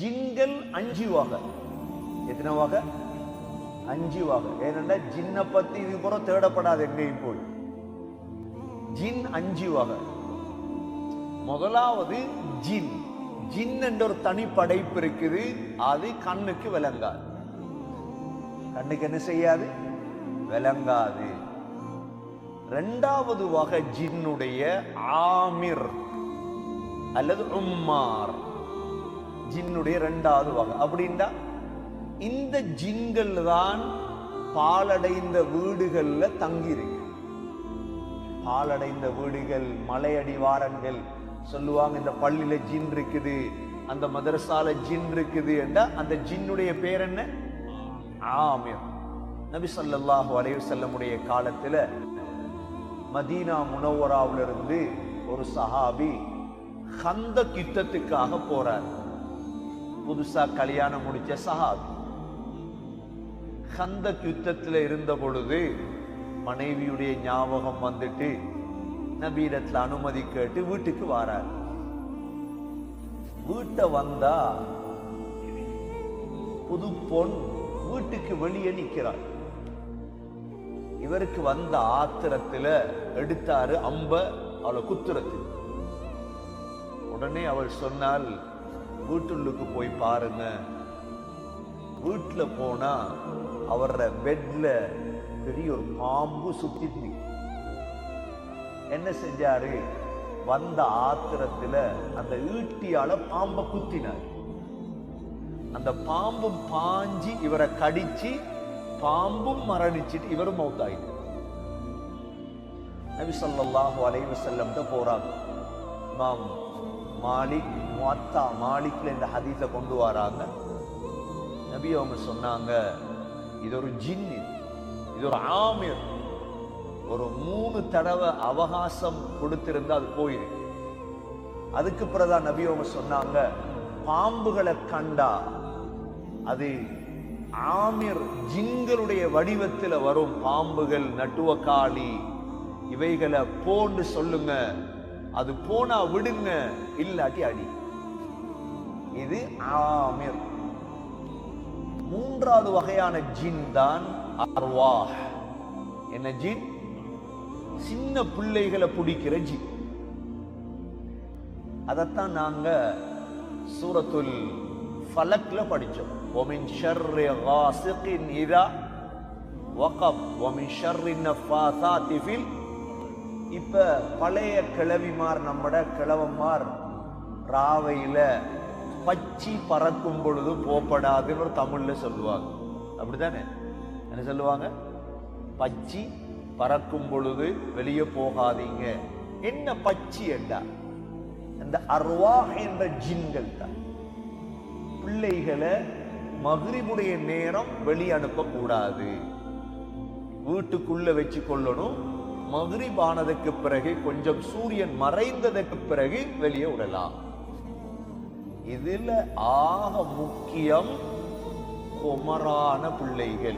ஜின்கள் அஞ்சு வகை எத்தனை வகை அஞ்சு வகை ஏனென்றா ஜின்னை பத்தி இது கூட தேடப்படாது எங்கேயும் போய். ஜின் அஞ்சு வகை முதலாவது ஜின். ஜின் என்ற ஒரு தனி படைப்பு இருக்குது. அது கண்ணுக்கு விளங்காது. கண்ணுக்கு என்ன செய்யாது? விளங்காது. ரெண்டாவது வகை ஜின்னுடைய ஆமிர் அல்லது உம்மார். ஜின்னுடைய ரெண்டாவது வகை. அப்படின்னா இந்த ஜின்கள் தான் பாலடைந்த வீடுகள்ல தங்கி இருக்கு பாலடைந்த வீடுகள் மலையடிவாரங்கள் சொல்லுவாங்க இந்த பள்ளியில ஜின் இருக்குது அந்த மதரசால ஜின் இருக்குது என்றால் அந்த ஜின்னுடைய பேர் என்ன? ஆமியம் நபி சொல்லாஹு அலைஹி செல்லமுடைய காலத்துல மதீனா முனவராவிலிருந்து ஒரு சஹாபி ஹந்த யுத்தத்துக்காக போறார். புதுசா கல்யாணம் முடிச்ச சஹாபி. ஹந்த யுத்தத்துல இருந்த பொழுது மனைவியுடைய ஞாபகம் வந்துட்டு நபீரத்துல அனுமதி கேட்டு வீட்டுக்கு வாரார். வீட்டை வந்தா புது பொன் வீட்டுக்கு வெளியே நிற்கிறார் இவருக்கு வந்த ஆத்திரத்துல எடுத்தாரு அம்ப அவளை குத்துறது உடனே அவள் சொன்னால் வீட்டுள்ளுக்கு போய் பாருங்க. வீட்டுல போனா அவர பெட்ல பெரிய ஒரு பாம்பு சுற்றிட்டு என்ன செஞ்சாரு? வந்த ஆத்திரத்துல அந்த ஈட்டியால பாம்பை குத்தினார். அந்த பாம்பும் பாஞ்சி இவரை கடிச்சு பாம்பும் மரணிச்சிட்டு இவரும் மௌத்தாயிட்டு நபி சொல்லாஹு அலைவசல்லம் வஸல்லம் போறாங்க. மாம் மாலிக் முஅத்தா மாலிக்ல இந்த ஹதீஸை கொண்டு வராங்க. நபி அவங்க சொன்னாங்க இது ஒரு ஜின்னு இது. ஒரு ஆமிர். ஒரு மூணு தடவை அவகாசம் கொடுத்திருந்தா அது போயிருக்கு அதுக்கு பிறதான் நபி அவங்க சொன்னாங்க பாம்புகளை கண்டா அது ஆமிர் ஜிங்களுடைய வடிவத்தில் வரும். பாம்புகள் நட்டுவக்காளி இவைகளை போன்னு சொல்லுங்க. அது போனா விடுங்க இல்லாட்டி அடி. இது ஆமிர். மூன்றாவது வகையான ஜின் தான் அர்வா என்ன ஜின்? சின்ன பிள்ளைகளை பிடிக்கிற ஜின். அதைத்தான் நாங்க சூரத்துல் ஃபலக்ல படிச்சோம். ஒமின் ஷர்ரி காசிகின் இதா வகப் ஒமின் ஷர்ரி நஃபாசாத்தி ஃபில். இப்ப பழைய கிழவிமார் நம்மட கிழவன்மார் ராவையில பச்சி பறக்கும் பொழுது போப்படாதுன்னு ஒரு தமிழில் சொல்லுவாங்க. அப்படிதானே என்ன சொல்லுவாங்க? பச்சி பறக்கும் பொழுது வெளியே போகாதீங்க. என்ன பச்சி என்றா இந்த அர்வா என்ற ஜின்கள் தான். பிள்ளைகளை மகிரிபுடைய நேரம் வெளியே அனுப்பக்கூடாது. வீட்டுக்குள்ள வச்சு கொள்ளணும் மகிரிப் பிறகு கொஞ்சம் சூரியன் மறைந்ததற்கு பிறகு வெளியே விடலாம். இதுல ஆக முக்கியம் குமரான பிள்ளைகள்.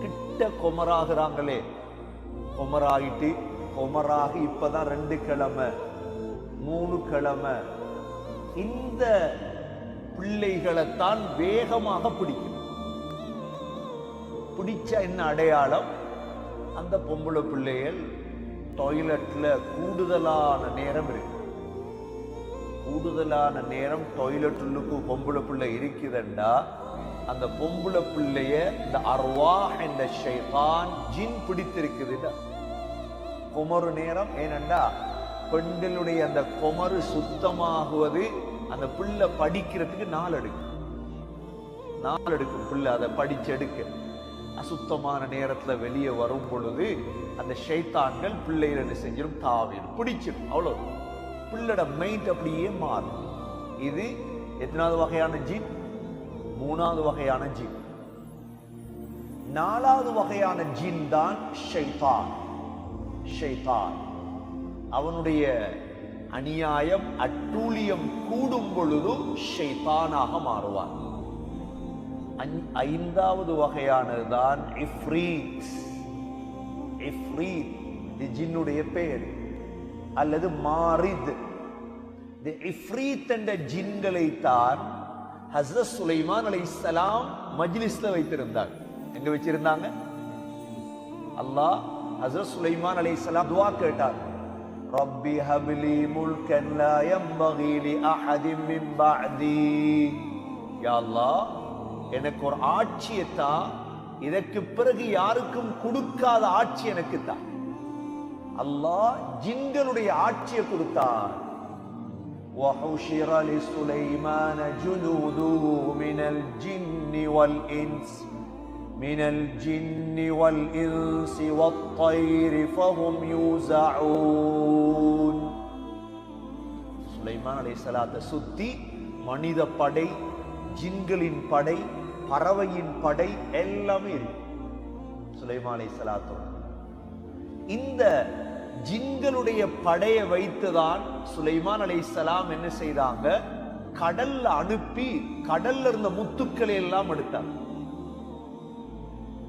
கிட்ட குமராகிறாங்களே. குமராயிட்டு குமராகி இப்பதான் ரெண்டு கிழமை மூணு கிழமை. இந்த பிள்ளைகளைத்தான் வேகமாக பிடிக்கும். பிடிச்ச என்ன அடையாளம்? அந்த பொம்பளை பிள்ளைகள் டாய்லெட்டில் கூடுதலான நேரம் இருக்கு. கூடுதலான நேரம் டாய்லெட் உள்ளுக்கு பொம்பளை பிள்ளை இருக்குதுண்டா? அந்த பொம்பளை பிள்ளைய இந்த அர்வா என்ற ஷைதான் ஜின் பிடித்திருக்குதுடா குமரு நேரம் ஏனண்டா? பெண்களுடைய அந்த குமரு சுத்தமாகுவது அந்த பிள்ளை படிக்கிறதுக்கு நாள் எடுக்கும் நாள் எடுக்கும் பிள்ளை அதை படிச்சு எடுக்க அசுத்தமான நேரத்துல வெளியே வரும் பொழுது அந்த ஷைத்தான்கள் பிள்ளைகள் என்ன செஞ்சிடும் தாவிடும் பிடிச்சிடும் அவ்வளவு பிள்ளட மைண்ட் அப்படியே மாறும். இது எத்தனாவது வகையான ஜீன் மூணாவது வகையான ஜீன் நாலாவது வகையான ஜீன் தான் ஷைதான் ஷைத்தான். அவனுடைய அநியாயம் அட்டூழியம் கூடும் பொழுது ஷைத்தானாக மாறுவான். ஐந்தாவது வகையானதுதான் இஃப்ரீத். இஃப்ரீத். இது ஜின்னுடைய பெயர் அல்லது மாரித். இந்த இஃப்ரீத் என்ற ஜின்களை தான் ஹஸ்ரத் சுலைமான் அலைஹிஸ்ஸலாம் மஜ்லிஸ்ல வைத்திருந்தார். எங்க வச்சிருந்தாங்க? அல்லாஹ் ஹஸ்ரத் சுலைமான் அலை இஸ்லாம் துவா கேட்டார். ரப்பி ஹபிலி முல்கன் லா யம்பகி லி அஹதின் மின் பஅதி. யா அல்லாஹ் எனக்கு ஒரு ஆட்சியை தான் இதற்கு பிறகு யாருக்கும் கொடுக்காத ஆட்சி எனக்கு தான் அல்லாஹ் ஜின்களுடைய ஆட்சியை கொடுத்தார் وحشر لسليمان جنوده من الجن والإنس من الجن والإنس والطير فهم يوزعون சுலைமான் அலைஹிஸ்ஸலாத்தை சுத்தி மனித படை ஜின்களின் படை பறவையின் படை எல்லாமே இருக்கு சுலைமான் அலைஹிஸ்ஸலாத்தோட இந்த ஜின்களுடைய படையை வைத்துதான் சுலைமான் அலை சலாம் என்ன செய்தாங்க? கடல்ல அனுப்பி கடல்ல இருந்த முத்துக்களை எல்லாம் எடுத்தாங்க.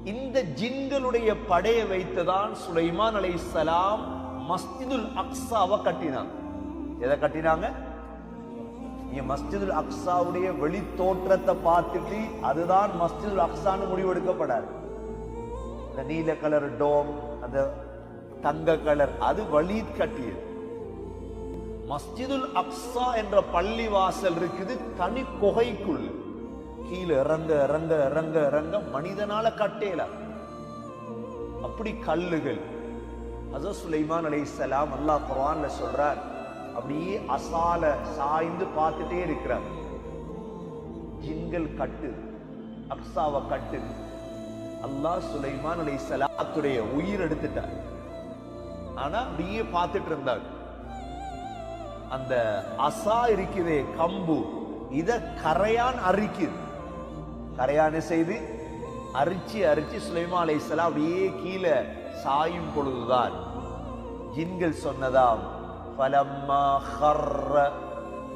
இந்த ஜின்களுடைய படையை வைத்துதான் சுலைமான் அலை சலாம் மஸ்ஜிதுல் அக்ஸாவை கட்டினாங்க. எதை கட்டினாங்க? நீ மஸ்ஜிதுல் அக்ஸாவுடைய வெளி தோற்றத்தை பார்த்துட்டு அதுதான் மஸ்ஜிதுல் அக்ஸான்னு முடிவெடுக்கப்படாது. இந்த நீல கலர் டோம் அந்த தங்க கலர் அது வழி கட்டியது. மஸ்ஜிதுல் அக்ஸா என்ற பள்ளி வாசல் இருக்குது தனி குகைக்குள். கீழே இறங்க இறங்க இறங்க இறங்க மனிதனால கட்டேல. அப்படி கல்லுகள். அசோ சுலைமான் அலைஹிஸ்ஸலாம் அல்லா குரான்ல சொல்றார் அப்படியே அசால சாய்ந்து பார்த்துட்டே இருக்கிறார். ஜின்கள் கட்டு அக்ஸாவை கட்டு. அல்லாஹ் சுலைமான் அலைஹிஸ்ஸலாத்துடைய உயிர் எடுத்துட்டார். ஆனா அப்படியே பார்த்துட்டு இருந்தார் அந்த அசா இருக்குதே கம்பு இத கரையான் அரிக்குது கரையான செய்து அரிச்சு அரிச்சு சுலைமா அலைஹிஸ்ஸலாம் அப்படியே கீழே சாயும் பொழுதுதான் ஜின்கள் சொன்னதாம் فلما خر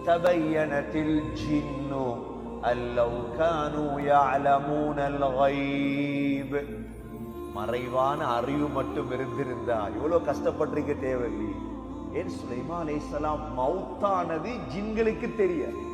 تبينت الجن أن لو كانوا يعلمون الغيب மறைவான அறிவு மட்டும் இருந்திருந்தா எவ்வளவு கஷ்டப்பட்டிருக்க தேவையில்லை. ஏன் சுலைமான் அலைஹிஸ்ஸலாம் மௌத்தானது ஜின்களுக்கு தெரியாது.